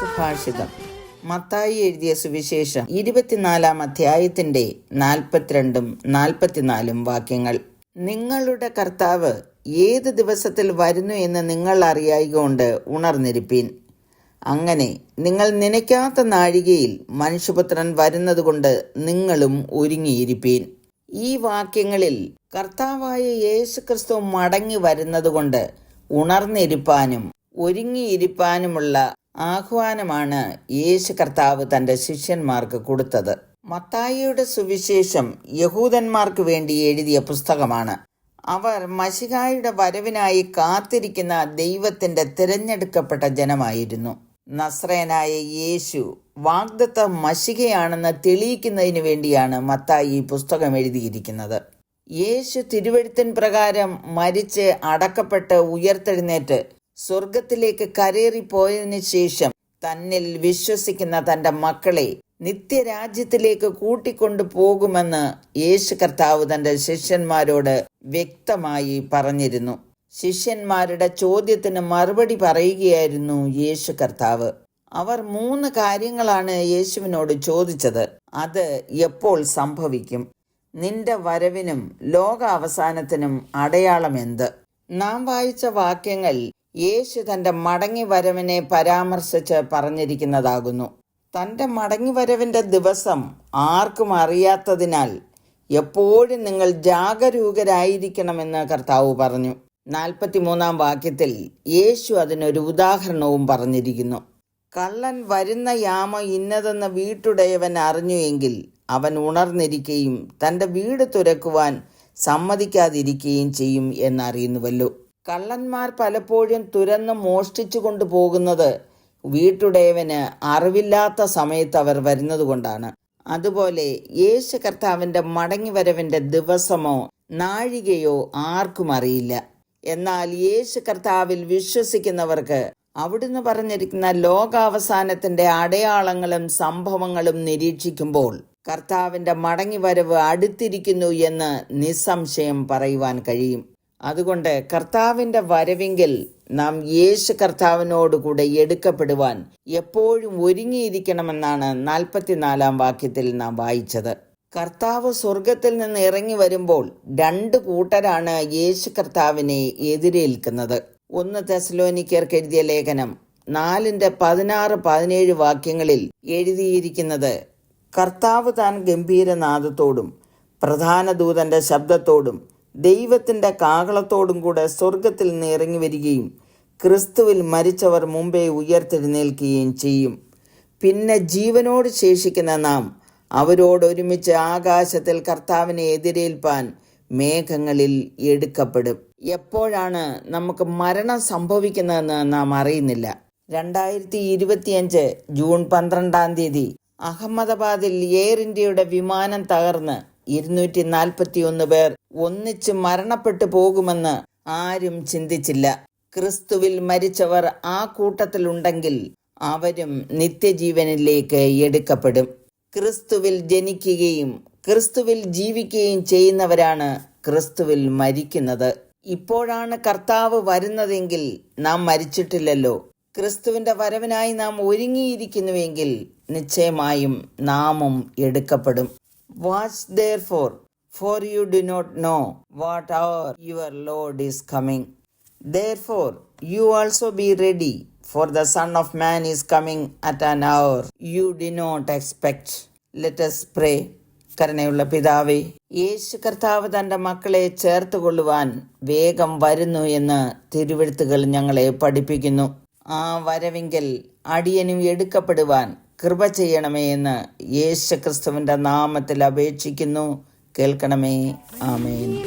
സുഭാഷിതം. മത്തായി എഴുതിയ സുവിശേഷം ഇരുപത്തിനാലാം അധ്യായത്തിന്റെ നാൽപ്പത്തിരണ്ടും നാൽപ്പത്തിനാലും വാക്യങ്ങൾ. നിങ്ങളുടെ കർത്താവ് ഏത് ദിവസത്തിൽ വരുന്നു എന്ന് നിങ്ങൾ അറിയായികൊണ്ട് ഉണർന്നിരിപ്പീൻ. അങ്ങനെ നിങ്ങൾ നനയ്ക്കാത്ത നാഴികയിൽ മനുഷ്യപുത്രൻ വരുന്നതുകൊണ്ട് നിങ്ങളും ഒരുങ്ങിയിരിപ്പീൻ. ഈ വാക്യങ്ങളിൽ കർത്താവായ യേശുക്രിസ്തു മടങ്ങി വരുന്നതുകൊണ്ട് ഉണർന്നിരിപ്പാനും ഒരുങ്ങിയിരിപ്പാനുമുള്ള ആഹ്വാനമാണ് യേശു കർത്താവ് തന്റെ ശിഷ്യന്മാർക്ക് കൊടുത്തത്. മത്തായിയുടെ സുവിശേഷം യഹൂദന്മാർക്ക് വേണ്ടി എഴുതിയ പുസ്തകമാണ്. അവർ മഷികായുടെ വരവിനായി കാത്തിരിക്കുന്ന ദൈവത്തിന്റെ തിരഞ്ഞെടുക്കപ്പെട്ട ജനമായിരുന്നു. നസ്രയനായ യേശു വാഗ്ദത്ത മഷികയാണെന്ന് തെളിയിക്കുന്നതിന് വേണ്ടിയാണ് മത്തായി ഈ പുസ്തകം എഴുതിയിരിക്കുന്നത്. യേശു തിരുവഴുത്തിൻ പ്രകാരം മരിച്ച് അടക്കപ്പെട്ട് ഉയർത്തെഴുന്നേറ്റ് സ്വർഗത്തിലേക്ക് കരേറിപ്പോയതിനു ശേഷം തന്നിൽ വിശ്വസിക്കുന്ന തന്റെ മക്കളെ നിത്യരാജ്യത്തിലേക്ക് കൂട്ടിക്കൊണ്ടു പോകുമെന്ന് യേശു കർത്താവ് തന്റെ ശിഷ്യന്മാരോട് വ്യക്തമായി പറഞ്ഞിരുന്നു. ശിഷ്യന്മാരുടെ ചോദ്യത്തിന് മറുപടി പറയുകയായിരുന്നു യേശു കർത്താവ്. അവർ മൂന്ന് കാര്യങ്ങളാണ് യേശുവിനോട് ചോദിച്ചത്. അത് എപ്പോൾ സംഭവിക്കും? നിന്റെ വരവിനും ലോക അവസാനത്തിനും അടയാളം എന്ത്? നാം വായിച്ച വാക്യങ്ങൾ യേശു തന്റെ മടങ്ങി വരവിനെ പരാമർശിച്ച് പറഞ്ഞിരിക്കുന്നതാകുന്നു. തന്റെ മടങ്ങി വരവിന്റെ ദിവസം ആർക്കും അറിയാത്തതിനാൽ എപ്പോഴും നിങ്ങൾ ജാഗരൂകരായിരിക്കണമെന്ന് കർത്താവ് പറഞ്ഞു. നാൽപ്പത്തിമൂന്നാം വാക്യത്തിൽ യേശു അതിനൊരു ഉദാഹരണവും പറഞ്ഞിരിക്കുന്നു. കള്ളൻ വരുന്ന യാമ ഇന്നതെന്ന് വീട്ടുടയവൻ അറിഞ്ഞു എങ്കിൽ അവൻ ഉണർന്നിരിക്കുകയും തന്റെ വീട് തുരക്കുവാൻ സമ്മതിക്കാതിരിക്കുകയും ചെയ്യും എന്നറിയുന്നുവല്ലോ. കള്ളന്മാർ പലപ്പോഴും തുരന്ന് മോഷ്ടിച്ചു കൊണ്ടുപോകുന്നത് വീട്ടുടയവന് അറിവില്ലാത്ത സമയത്ത് അവർ വരുന്നത് കൊണ്ടാണ്. അതുപോലെ യേശു കർത്താവിന്റെ മടങ്ങിവരവിന്റെ ദിവസമോ നാഴികയോ ആർക്കും അറിയില്ല. എന്നാൽ യേശു കർത്താവിൽ വിശ്വസിക്കുന്നവർക്ക് അവിടുന്ന് പറഞ്ഞിരിക്കുന്ന ലോകാവസാനത്തിന്റെ അടയാളങ്ങളും സംഭവങ്ങളും നിരീക്ഷിക്കുമ്പോൾ കർത്താവിന്റെ മടങ്ങിവരവ് അടുത്തിരിക്കുന്നു എന്ന് നിസ്സംശയം പറയുവാൻ കഴിയും. അതുകൊണ്ട് കർത്താവിന്റെ വരവിങ്കിൽ നാം യേശു കർത്താവിനോടുകൂടെ എടുക്കപ്പെടുവാൻ എപ്പോഴും ഒരുങ്ങിയിരിക്കണമെന്നാണ് നാൽപ്പത്തിനാലാം വാക്യത്തിൽ നാം വായിച്ചത്. കർത്താവ് സ്വർഗത്തിൽ നിന്ന് ഇറങ്ങി വരുമ്പോൾ രണ്ട് കൂട്ടരാണ് യേശു കർത്താവിനെ എതിരേൽക്കുന്നത്. ഒന്ന് തെസലോനിക്കർക്ക് എഴുതിയ ലേഖനം നാലിന്റെ പതിനാറ് പതിനേഴ് വാക്യങ്ങളിൽ എഴുതിയിരിക്കുന്നത് കർത്താവ് താൻ ഗംഭീരനാദത്തോടും പ്രധാന ദൂതന്റെ ശബ്ദത്തോടും ദൈവത്തിന്റെ കാകളത്തോടും കൂടെ സ്വർഗത്തിൽ നിന്ന് ഇറങ്ങി വരികയും ക്രിസ്തുവിൽ മരിച്ചവർ മുമ്പേ ഉയർത്തെഴുന്നേൽക്കുകയും ചെയ്യും. പിന്നെ ജീവനോട് ശേഷിക്കുന്ന നാം അവരോടൊരുമിച്ച് ആകാശത്തിൽ കർത്താവിനെ എതിരേൽപ്പാൻ മേഘങ്ങളിൽ എടുക്കപ്പെടും. എപ്പോഴാണ് നമുക്ക് മരണം സംഭവിക്കുന്നതെന്ന് നാം അറിയുന്നില്ല. രണ്ടായിരത്തി ഇരുപത്തിയഞ്ച് ജൂൺ പന്ത്രണ്ടാം തീയതി അഹമ്മദാബാദിൽ എയർ ഇന്ത്യയുടെ വിമാനം തകർന്ന് ഇരുന്നൂറ്റി നാൽപ്പത്തി ഒന്ന് പേർ ഒന്നിച്ച് മരണപ്പെട്ടു പോകുമെന്ന് ആരും ചിന്തിച്ചില്ല. ക്രിസ്തുവിൽ മരിച്ചവർ ആ കൂട്ടത്തിലുണ്ടെങ്കിൽ അവരും നിത്യജീവനിലേക്ക് എടുക്കപ്പെടും. ക്രിസ്തുവിൽ ജനിക്കുകയും ക്രിസ്തുവിൽ ജീവിക്കുകയും ചെയ്യുന്നവരാണ് ക്രിസ്തുവിൽ മരിക്കുന്നത്. ഇപ്പോഴാണ് കർത്താവ് വരുന്നതെങ്കിൽ നാം മരിച്ചിട്ടില്ലല്ലോ. ക്രിസ്തുവിന്റെ വരവിനായി നാം ഒരുങ്ങിയിരിക്കുന്നുവെങ്കിൽ നിശ്ചയമായും നാമും എടുക്കപ്പെടും. Watch therefore for you do not know what hour your Lord is coming therefore you also be ready for the Son of Man is coming at an hour you do not expect let's pray കരുണയുള്ള പിതാവേ യേശു കർത്താവ് തന്റെ മക്കളെ ചേർത്ത് കൊള്ളുവാൻ വേഗം വരുന്നു എന്ന് തിരുവഴുത്തുകൾ ഞങ്ങളെ പഠിപ്പിക്കുന്നു. ആ വരവിങ്കൽ അടിയനും എടുക്കപ്പെടുവാൻ കൃപ ചെയ്യണമേ എന്ന് യേശുക്രിസ്തുവിന്റെ നാമത്തിൽ അപേക്ഷിക്കുന്നു. കേൾക്കണമേ. ആമേൻ.